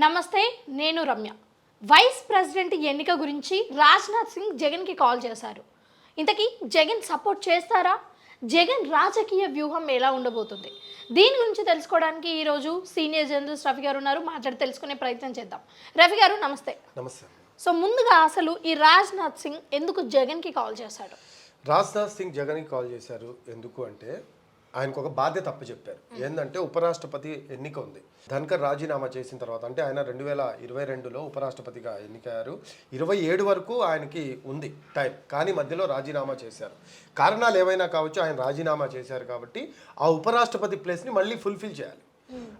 నమస్తే నేను Ramya. Vice president ఎన్నిక గురించి రాజ్నాథ్ సింగ్ జగన్కి కాల్ చేశారు. ఇంతకీ జగన్ సపోర్ట్ చేస్తారా? జగన్ రాజకీయ వ్యూహం ఎలా ఉండబోతుంది? దీని గురించి తెలుసుకోవడానికి ఈరోజు సీనియర్ జర్నలిస్ట్ రవి గారు ఉన్నారు. మాట్లాడి తెలుసుకునే ప్రయత్నం చేద్దాం. రవి గారు నమస్తే. నమస్తే. సో ముందుగా అసలు ఈ రాజ్నాథ్ సింగ్ ఎందుకు జగన్కి కాల్ చేశాడు? రాజ్నాథ్ సింగ్ జగన్కి కాల్ చేశారు. ఎందుకు అంటే ఆయనకు ఒక బాధ్యత అప్పు చెప్పారు ఏంటంటే ఉపరాష్ట్రపతి ఎన్నిక ఉంది ధన్కర్ రాజీనామా చేసిన తర్వాత అంటే ఆయన రెండు వేల ఇరవై రెండులో ఉపరాష్ట్రపతిగా ఎన్నికయ్యారు. ఇరవై ఏడు వరకు ఆయనకి ఉంది టైం కానీ మధ్యలో రాజీనామా చేశారు. కారణాలు ఏవైనా కావచ్చు ఆయన రాజీనామా చేశారు కాబట్టి ఆ ఉపరాష్ట్రపతి ప్లేస్ని మళ్ళీ ఫుల్ఫిల్ చేయాలి.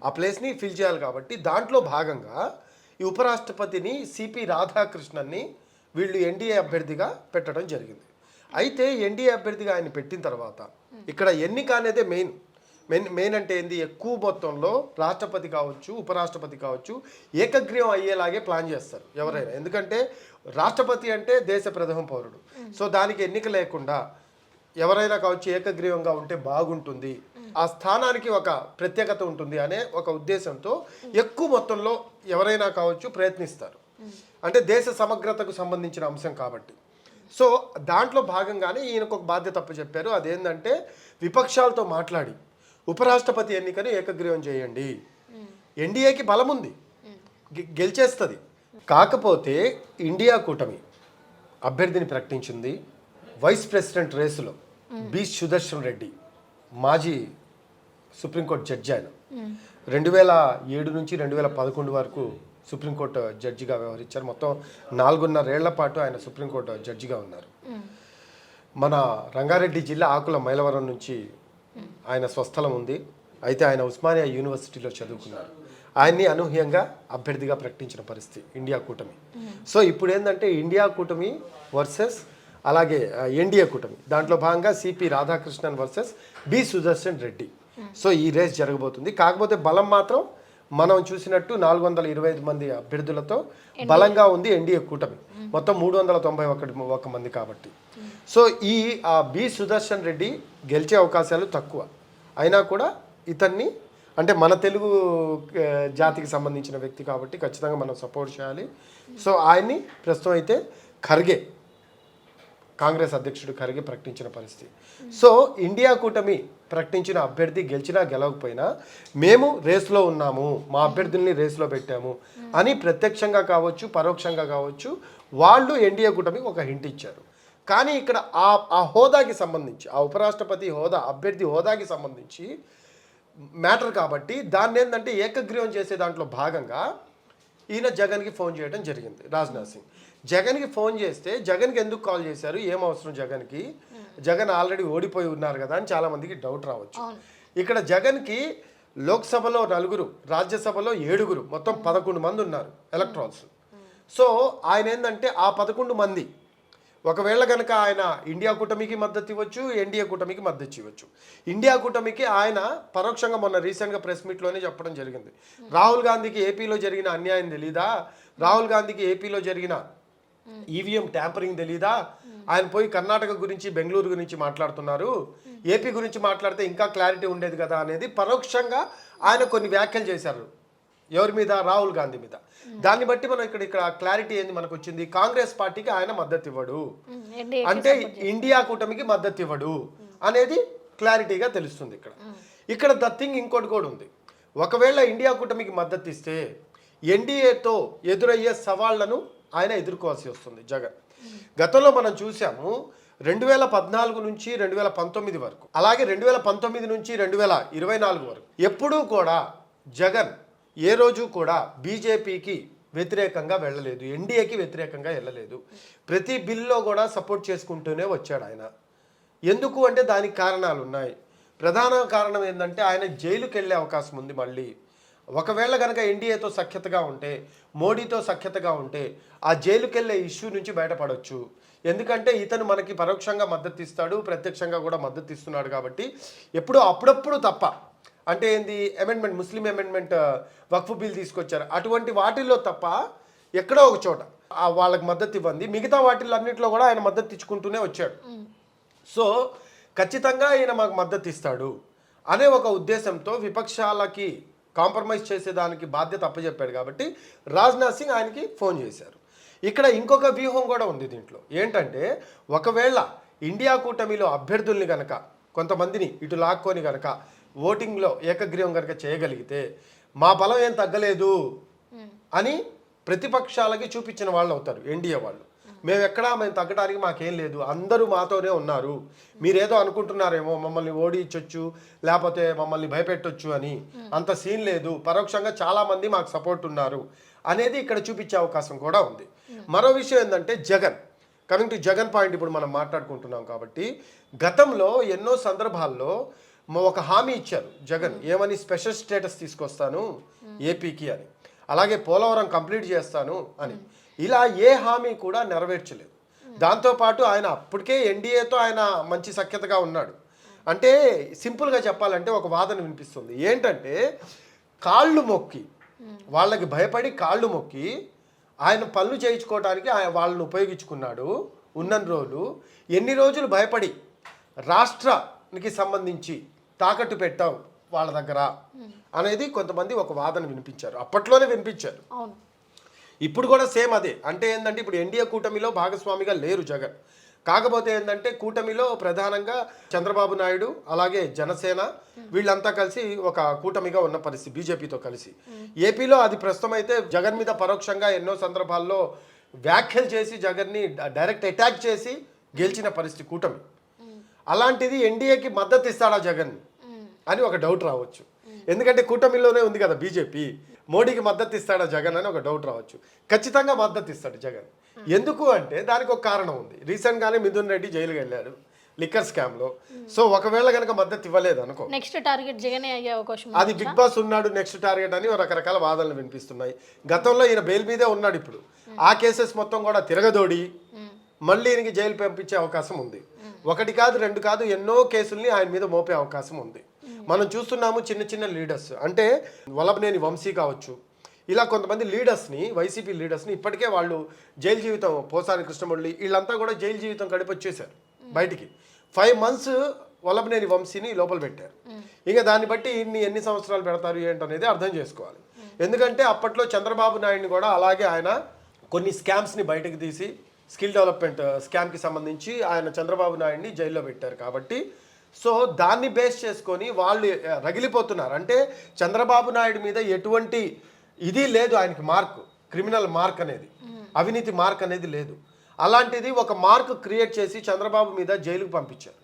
ఆ ప్లేస్ని ఫిల్ చేయాలి కాబట్టి దాంట్లో భాగంగా ఈ ఉపరాష్ట్రపతిని సిపి రాధాకృష్ణన్ని వీళ్ళు ఎన్డీఏ అభ్యర్థిగా పెట్టడం జరిగింది. అయితే ఎన్డీఏ అభ్యర్థిగా ఆయన పెట్టిన తర్వాత ఇక్కడ ఎన్నిక అనేదే మెయిన్ మెయిన్ మెయిన్ అంటే ఏంది? ఎక్కువ మొత్తంలో రాష్ట్రపతి కావచ్చు ఉపరాష్ట్రపతి కావచ్చు ఏకగ్రీవం అయ్యేలాగే ప్లాన్ చేస్తారు ఎవరైనా. ఎందుకంటే రాష్ట్రపతి అంటే దేశ ప్రథమ పౌరుడు. సో దానికి ఎన్నిక లేకుండా ఎవరైనా కావచ్చు ఏకగ్రీవంగా ఉంటే బాగుంటుంది. ఆ స్థానానికి ఒక ప్రత్యేకత ఉంటుంది అనే ఒక ఉద్దేశంతో ఎక్కువ మొత్తంలో ఎవరైనా కావచ్చు ప్రయత్నిస్తారు. అంటే దేశ సమగ్రతకు సంబంధించిన అంశం కాబట్టి. సో దాంట్లో భాగంగానే ఈయనకు ఒక బాధ్యత అప్పు చెప్పారు అదేంటంటే విపక్షాలతో మాట్లాడి ఉపరాష్ట్రపతి ఎన్నికను ఏకగ్రీవం చేయండి. ఎన్డీఏకి బలం ఉంది గెలిచేస్తుంది. కాకపోతే ఇండియా కూటమి అభ్యర్థిని ప్రకటించింది వైస్ ప్రెసిడెంట్ రేసులో బి సుదర్శన్ రెడ్డి మాజీ సుప్రీంకోర్టు జడ్జి ఆయన. రెండు వేల ఏడు నుంచి రెండు వేల పదకొండు వరకు సుప్రీంకోర్టు జడ్జిగా వ్యవహరించారు. మొత్తం నాలుగున్నరేళ్ళ పాటు ఆయన సుప్రీంకోర్టు జడ్జిగా ఉన్నారు. మన రంగారెడ్డి జిల్లా ఆకుల మైలవరం నుంచి ఆయన స్వస్థలం ఉంది. అయితే ఆయన ఉస్మానియా యూనివర్సిటీలో చదువుకున్నారు. ఆయన్ని అనూహ్యంగా అభ్యర్థిగా ప్రకటించిన పరిస్థితి ఇండియా కూటమి. సో ఇప్పుడు ఏంటంటే ఇండియా కూటమి వర్సెస్ అలాగే ఎన్డీఏ కూటమి. దాంట్లో భాగంగా C P Radhakrishnan versus B Sudarshan Reddy. So ఈ రేస్ జరగబోతుంది. కాకపోతే బలం మాత్రం మనం చూసినట్టు నాలుగు వందల ఇరవై ఐదు మంది అభ్యర్థులతో బలంగా ఉంది ఎన్డీఏ కూటమి. మొత్తం మూడు వందల తొంభై ఒకటి ఒక మంది కాబట్టి. సో ఈ ఆ, బి సుదర్శన్ రెడ్డి గెలిచే అవకాశాలు తక్కువ. అయినా కూడా ఇతన్ని అంటే మన తెలుగు జాతికి సంబంధించిన వ్యక్తి కాబట్టి ఖచ్చితంగా మనం సపోర్ట్ చేయాలి. సో ఆయన్ని ప్రస్తుతం అయితే ఖర్గే కాంగ్రెస్ అధ్యక్షుడు ఖర్గే ప్రకటించిన పరిస్థితి. సో ఇండియా కూటమి ప్రకటించిన అభ్యర్థి గెలిచినా గెలవకపోయినా మేము రేస్లో ఉన్నాము. మా అభ్యర్థుల్ని రేస్లో పెట్టాము. అని ప్రత్యక్షంగా కావచ్చు పరోక్షంగా కావచ్చు వాళ్ళు ఎన్డీఏ కూటమికి ఒక హింట్ ఇచ్చారు. కానీ ఇక్కడ ఆ ఆ హోదాకి సంబంధించి ఆ ఉపరాష్ట్రపతి హోదా అభ్యర్థి హోదాకి సంబంధించి మ్యాటర్ కాబట్టి దాన్ని ఏంటంటే ఏకగ్రీవం చేసే దాంట్లో భాగంగా ఈయన జగన్కి ఫోన్ చేయడం జరిగింది. రాజ్నాథ్ సింగ్. జగన్కి ఫోన్ చేస్తే జగన్కి ఎందుకు కాల్ చేశారు? ఏం అవసరం జగన్కి? జగన్ ఆల్రెడీ ఓడిపోయి ఉన్నారు కదా అని చాలా మందికి డౌట్ రావచ్చు. ఇక్కడ జగన్కి లోక్సభలో నలుగురు రాజ్యసభలో ఏడుగురు మొత్తం పదకొండు మంది ఉన్నారు ఎలక్ట్రాల్స్. సో ఆయన ఏంటంటే ఆ పదకొండు మంది ఒకవేళ కనుక ఆయన ఇండియా కూటమికి మద్దతు ఇవ్వచ్చు ఎన్డీఏ కూటమికి మద్దతు ఇవ్వచ్చు. ఇండియా కూటమికి ఆయన పరోక్షంగా మొన్న రీసెంట్గా ప్రెస్ మీట్లోనే చెప్పడం జరిగింది. రాహుల్ గాంధీకి ఏపీలో జరిగిన అన్యాయం తెలీదా? రాహుల్ గాంధీకి ఏపీలో జరిగిన ఈవీఎం ట్యాంపరింగ్ తెలీదా? ఆయన పోయి కర్ణాటక గురించి బెంగళూరు గురించి మాట్లాడుతున్నారు. ఏపీ గురించి మాట్లాడితే ఇంకా క్లారిటీ ఉండేది కదా అనేది పరోక్షంగా ఆయన కొన్ని వ్యాఖ్యలు చేశారు. ఎవరి మీద? రాహుల్ గాంధీ మీద. దాన్ని బట్టి మనం ఇక్కడ ఇక్కడ క్లారిటీ ఏంది మనకు వచ్చింది కాంగ్రెస్ పార్టీకి ఆయన మద్దతు ఇవ్వడు అంటే ఇండియా కూటమికి మద్దతు ఇవ్వడు అనేది క్లారిటీగా తెలుస్తుంది ఇక్కడ. ఇక్కడ ద థింగ్ ఇంకోటి కూడా ఉంది. ఒకవేళ ఇండియా కూటమికి మద్దతు ఇస్తే ఎన్డీఏతో ఎదురయ్యే సవాళ్ళను ఆయన ఎదుర్కోవాల్సి వస్తుంది జగన్. గతంలో మనం చూసాము రెండు వేల పద్నాలుగు నుంచి రెండు వేల పంతొమ్మిది వరకు అలాగే రెండు వేల పంతొమ్మిది నుంచి రెండు వేల ఇరవై నాలుగు వరకు ఎప్పుడూ కూడా జగన్ ఏ రోజు కూడా బీజేపీకి వ్యతిరేకంగా వెళ్ళలేదు ఎన్డీఏకి వ్యతిరేకంగా వెళ్ళలేదు. ప్రతి బిల్లో కూడా సపోర్ట్ చేసుకుంటూనే వచ్చాడు ఆయన. ఎందుకు అంటే దానికి కారణాలు ఉన్నాయి. ప్రధాన కారణం ఏంటంటే ఆయన జైలుకి వెళ్ళే అవకాశం ఉంది మళ్ళీ. ఒకవేళ కనుక ఎన్డీఏతో సఖ్యతగా ఉంటే మోడీతో సఖ్యతగా ఉంటే ఆ జైలుకి వెళ్ళే ఇష్యూ నుంచి బయటపడవచ్చు ఎందుకంటే ఇతను మనకి పరోక్షంగా మద్దతు ఇస్తాడు ప్రత్యక్షంగా కూడా మద్దతు ఇస్తున్నాడు కాబట్టి ఎప్పుడో అప్పుడప్పుడు తప్ప అంటే ఏంది amendment Muslim amendment Waqf bill తీసుకొచ్చారు. అటువంటి వాటిల్లో తప్ప ఎక్కడో ఒక చోట వాళ్ళకి మద్దతు ఇవ్వండి. మిగతా వాటిల్లో అన్నింటిలో కూడా ఆయన మద్దతు ఇచ్చుకుంటూనే వచ్చాడు. సో ఖచ్చితంగా ఈయన మాకు మద్దతు ఇస్తాడు అనే ఒక ఉద్దేశంతో విపక్షాలకి కాంప్రమైజ్ చేసేదానికి బాధ్యత అప్పచెప్పాడు కాబట్టి రాజ్నాథ్ సింగ్ ఆయనకి ఫోన్ చేశారు. ఇక్కడ ఇంకొక వ్యూహం కూడా ఉంది దీంట్లో. ఏంటంటే ఒకవేళ ఇండియా కూటమిలో అభ్యర్థుల్ని గనక కొంతమందిని ఇటు లాక్కొని గనక ఓటింగ్లో ఏకగ్రీవం కనుక చేయగలిగితే మా బలం ఏం తగ్గలేదు అని ప్రతిపక్షాలకి చూపించిన వాళ్ళు అవుతారు ఎన్డీఏ వాళ్ళు. మేము ఎక్కడా మేము తగ్గడానికి మాకేం లేదు అందరూ మాతోనే ఉన్నారు. మీరేదో అనుకుంటున్నారేమో మమ్మల్ని ఓడించొచ్చు లేకపోతే మమ్మల్ని భయపెట్టొచ్చు అని. అంత సీన్ లేదు పరోక్షంగా చాలామంది మాకు సపోర్ట్ ఉన్నారు అనేది ఇక్కడ చూపించే అవకాశం కూడా ఉంది. మరో విషయం ఏంటంటే Jagan. Coming to Jagan point ఇప్పుడు మనం మాట్లాడుకుంటున్నాం కాబట్టి గతంలో ఎన్నో సందర్భాల్లో ఒక హామీ ఇచ్చారు జగన్ ఏమని స్పెషల్ స్టేటస్ తీసుకొస్తాను ఏపీకి అని. అలాగే పోలవరం కంప్లీట్ చేస్తాను అని. ఇలా ఏ హామీ కూడా నెరవేర్చలేదు. దాంతోపాటు ఆయన అప్పటికే ఎన్డీఏతో ఆయన మంచి సఖ్యతగా ఉన్నాడు. అంటే సింపుల్గా చెప్పాలంటే ఒక వాదన వినిపిస్తుంది. ఏంటంటే కాళ్ళు మొక్కి వాళ్ళకి భయపడి కాళ్ళు మొక్కి ఆయన పనులు చేయించుకోవడానికి ఆయన వాళ్ళని ఉపయోగించుకున్నాడు ఉన్న రోజులు. ఎన్ని రోజులు భయపడి రాష్ట్రానికి సంబంధించి తాకట్టు పెట్టాం వాళ్ళ దగ్గర అనేది కొంతమంది ఒక వాదన వినిపించారు. అప్పట్లోనే వినిపించారు. ఇప్పుడు కూడా సేమ్ అదే. అంటే ఏంటంటే ఇప్పుడు ఎన్డీఏ కూటమిలో భాగస్వామిగా లేరు జగన్. కాకపోతే ఏంటంటే కూటమిలో ప్రధానంగా చంద్రబాబు నాయుడు అలాగే జనసేన వీళ్ళంతా కలిసి ఒక కూటమిగా ఉన్న పరిస్థితి బీజేపీతో కలిసి. ఏపీలో అది ప్రస్తుతం అయితే జగన్ మీద పరోక్షంగా ఎన్నో సందర్భాల్లో వ్యాఖ్యలు చేసి జగన్ని డైరెక్ట్ అటాక్ చేసి గెలిచిన పరిస్థితి కూటమి. అలాంటిది ఎన్డీఏకి మద్దతు ఇస్తాడా జగన్? అని ఒక డౌట్ రావచ్చు. ఎందుకంటే కూటమిలోనే ఉంది కదా బీజేపీ. మోడీకి మద్దతు ఇస్తాడా జగన్ అని ఒక డౌట్ రావచ్చు. ఖచ్చితంగా మద్దతు ఇస్తాడు జగన్. ఎందుకు అంటే దానికి ఒక కారణం ఉంది. రీసెంట్గానే మిథున్ రెడ్డి జైలుకి వెళ్ళాడు లిక్కర్ స్కామ్లో సో ఒకవేళ కనుక మద్దతు ఇవ్వలేదు అనుకో. నెక్స్ట్ టార్గెట్ జగనే అయ్యే అవకాశం అది బిగ్ బాస్ ఉన్నాడు నెక్స్ట్ టార్గెట్ అని రకరకాల వాదనలు వినిపిస్తున్నాయి. గతంలో ఈయన బెయిల్ మీదే ఉన్నాడు ఇప్పుడు. ఆ కేసెస్ మొత్తం కూడా తిరగదోడి. మళ్ళీ ఈయనకి జైలు పంపించే అవకాశం ఉంది. ఒకటి కాదు రెండు కాదు ఎన్నో కేసుల్ని ఆయన మీద మోపే అవకాశం ఉంది. మనం చూస్తున్నాము చిన్న చిన్న లీడర్స్. అంటే వలభనేని వంశీ కావచ్చు. ఇలా కొంతమంది లీడర్స్ని వైసీపీ లీడర్స్ని ఇప్పటికే వాళ్ళు జైలు జీవితం పోసాని కృష్ణమురళి వీళ్ళంతా కూడా జైలు జీవితం గడిపొచ్చేసారు బయటికి. ఫైవ్ మంత్స్ వల్లభనేని వంశీని లోపల పెట్టారు. ఇంకా దాన్ని బట్టి ఇన్ని ఎన్ని సంవత్సరాలు పెడతారు ఏంటనేది అర్థం చేసుకోవాలి. ఎందుకంటే అప్పట్లో చంద్రబాబు నాయుడిని కూడా అలాగే ఆయన కొన్ని స్కామ్స్ని బయటకు తీసి స్కిల్ డెవలప్మెంట్ స్కామ్కి సంబంధించి ఆయన చంద్రబాబు నాయుడిని జైల్లో పెట్టారు కాబట్టి సో దాన్ని బేస్ చేసుకొని వాళ్ళు రగిలిపోతున్నారు. అంటే చంద్రబాబు నాయుడు మీద ఎటువంటి ఇది లేదు ఆయనకి మార్క్ క్రిమినల్ మార్క్ అనేది. అవినీతి మార్క్ అనేది లేదు. అలాంటిది ఒక మార్క్ క్రియేట్ చేసి చంద్రబాబు మీద జైలుకు పంపించారు.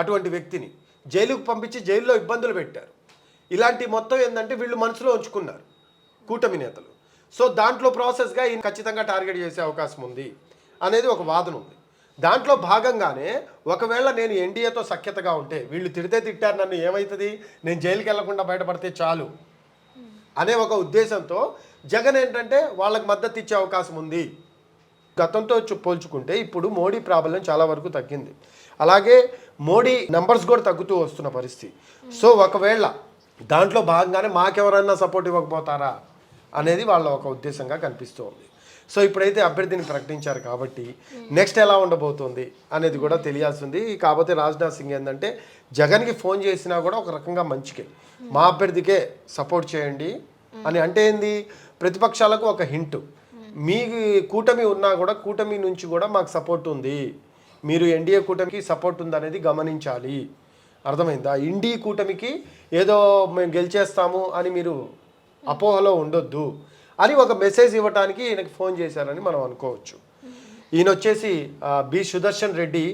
అటువంటి వ్యక్తిని జైలుకు పంపించి జైల్లో ఇబ్బందులు పెట్టారు. ఇలాంటి మొత్తం ఏంటంటే వీళ్ళు మనసులో ఉంచుకున్నారు కూటమి నేతలు. సో దాంట్లో ప్రాసెస్గా ఈయన ఖచ్చితంగా టార్గెట్ చేసే అవకాశం ఉంది అనేది ఒక వాదన ఉంది. దాంట్లో భాగంగానే ఒకవేళ నేను ఎన్డీఏతో సఖ్యతగా ఉంటే వీళ్ళు తిడితే తిట్టారు నన్ను ఏమవుతుంది నేను జైలుకి వెళ్ళకుండా బయటపడితే చాలు. అనే ఒక ఉద్దేశంతో జగన్ ఏంటంటే వాళ్ళకి మద్దతు ఇచ్చే అవకాశం ఉంది. గతంతో పోల్చుకుంటే ఇప్పుడు మోడీ ప్రాబల్యం చాలా వరకు తగ్గింది. అలాగే మోడీ నెంబర్స్ కూడా తగ్గుతూ వస్తున్న పరిస్థితి. సో ఒకవేళ దాంట్లో భాగంగానే మాకెవరన్నా సపోర్ట్ ఇవ్వకపోతారా అనేది వాళ్ళ ఒక ఉద్దేశంగా కనిపిస్తూ ఉంది సో ఇప్పుడైతే అభ్యర్థిని ప్రకటించారు కాబట్టి నెక్స్ట్ ఎలా ఉండబోతుంది అనేది కూడా తెలియాల్సి ఉంది కాకపోతే రాజ్నాథ్ సింగ్ ఏంటంటే జగన్కి ఫోన్ చేసినా కూడా ఒక రకంగా మంచికే. మా అభ్యర్థికే సపోర్ట్ చేయండి అని అంటే ఏంది? ప్రతిపక్షాలకు ఒక హింట్. మీ కూటమి ఉన్నా కూడా కూటమి నుంచి కూడా మాకు సపోర్ట్ ఉంది. మీరు ఎన్డీఏ కూటమికి సపోర్ట్ ఉందనేది గమనించాలి. అర్థమైందా? ఇండి కూటమికి ఏదో మేము గెలిచేస్తాము అని మీరు అపోహలో ఉండొద్దు. అని ఒక మెసేజ్ ఇవ్వడానికి ఈయనకి ఫోన్ చేశారని మనం అనుకోవచ్చు. ఈయన వచ్చేసి బి సుదర్శన్ రెడ్డి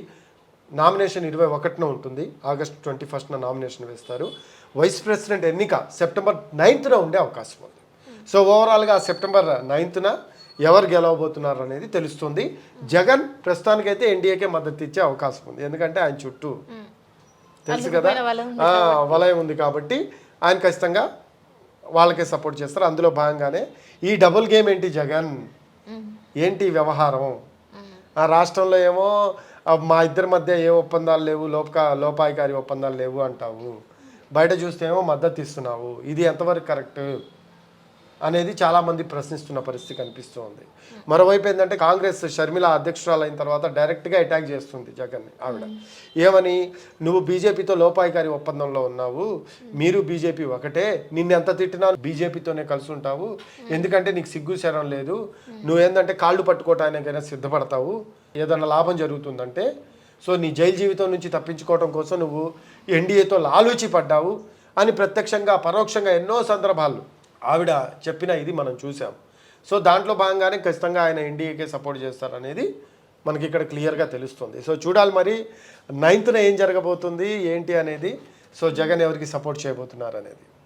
నామినేషన్ ఇరవై ఒకటిన ఉంటుంది. ఆగస్ట్ ట్వంటీ ఫస్ట్న నామినేషన్ వేస్తారు. వైస్ ప్రెసిడెంట్ ఎన్నిక సెప్టెంబర్ నైన్త్న ఉండే అవకాశం ఉంది. సో ఓవరాల్గా సెప్టెంబర్ నైన్త్న ఎవరు గెలవబోతున్నారు అనేది తెలుస్తుంది. జగన్ ప్రస్తుతానికైతే ఎన్డీఏకే మద్దతు ఇచ్చే అవకాశం ఉంది. ఎందుకంటే ఆయన చుట్టూ తెలుసు కదా? వలయం ఉంది కాబట్టి ఆయన ఖచ్చితంగా వాళ్ళకే సపోర్ట్ చేస్తారు. అందులో భాగంగానే ఈ డబుల్ గేమ్ ఏంటి జగన్? ఏంటి వ్యవహారం? ఆ రాష్ట్రంలో ఏమో మా ఇద్దరి మధ్య ఏ ఒప్పందాలు లేవు లోపక లోపాయికారి ఒప్పందాలు లేవు అంటావు. బయట చూస్తే ఏమో మద్దతు ఇస్తున్నావు. ఇది ఎంతవరకు కరెక్ట్? అనేది చాలామంది ప్రశ్నిస్తున్న పరిస్థితి కనిపిస్తోంది. మరోవైపు ఏంటంటే కాంగ్రెస్ షర్మిల అధ్యక్షురాలు అయిన తర్వాత డైరెక్ట్గా అటాక్ చేస్తుంది జగన్ని ఆవిడ. ఏమని? నువ్వు బీజేపీతో లోపాయికారి ఒప్పందంలో ఉన్నావు. మీరు బీజేపీ ఒకటే. నిన్ను ఎంత తిట్టినా బీజేపీతోనే కలిసి ఉంటావు. ఎందుకంటే నీకు సిగ్గు శరం లేదు. నువ్వేందంటే కాళ్ళు పట్టుకోవటానికైనా సిద్ధపడతావు. ఏదైనా లాభం జరుగుతుందంటే సో నీ జైలు జీవితం నుంచి తప్పించుకోవడం కోసం నువ్వు ఎన్డీఏతో లాలూచి పడ్డావు అని ప్రత్యక్షంగా పరోక్షంగా ఎన్నో సందర్భాలు ఆవిడ చెప్పిన ఇది మనం చూసాం. సో దాంట్లో భాగంగానే ఖచ్చితంగా ఆయన ఎన్డీఏకే సపోర్ట్ చేస్తారనేది మనకి ఇక్కడ క్లియర్గా తెలుస్తుంది. సో చూడాలి మరి నైన్త్న ఏం జరగబోతుంది ఏంటి అనేది. సో జగన్ ఎవరికి సపోర్ట్ చేయబోతున్నారు అనేది.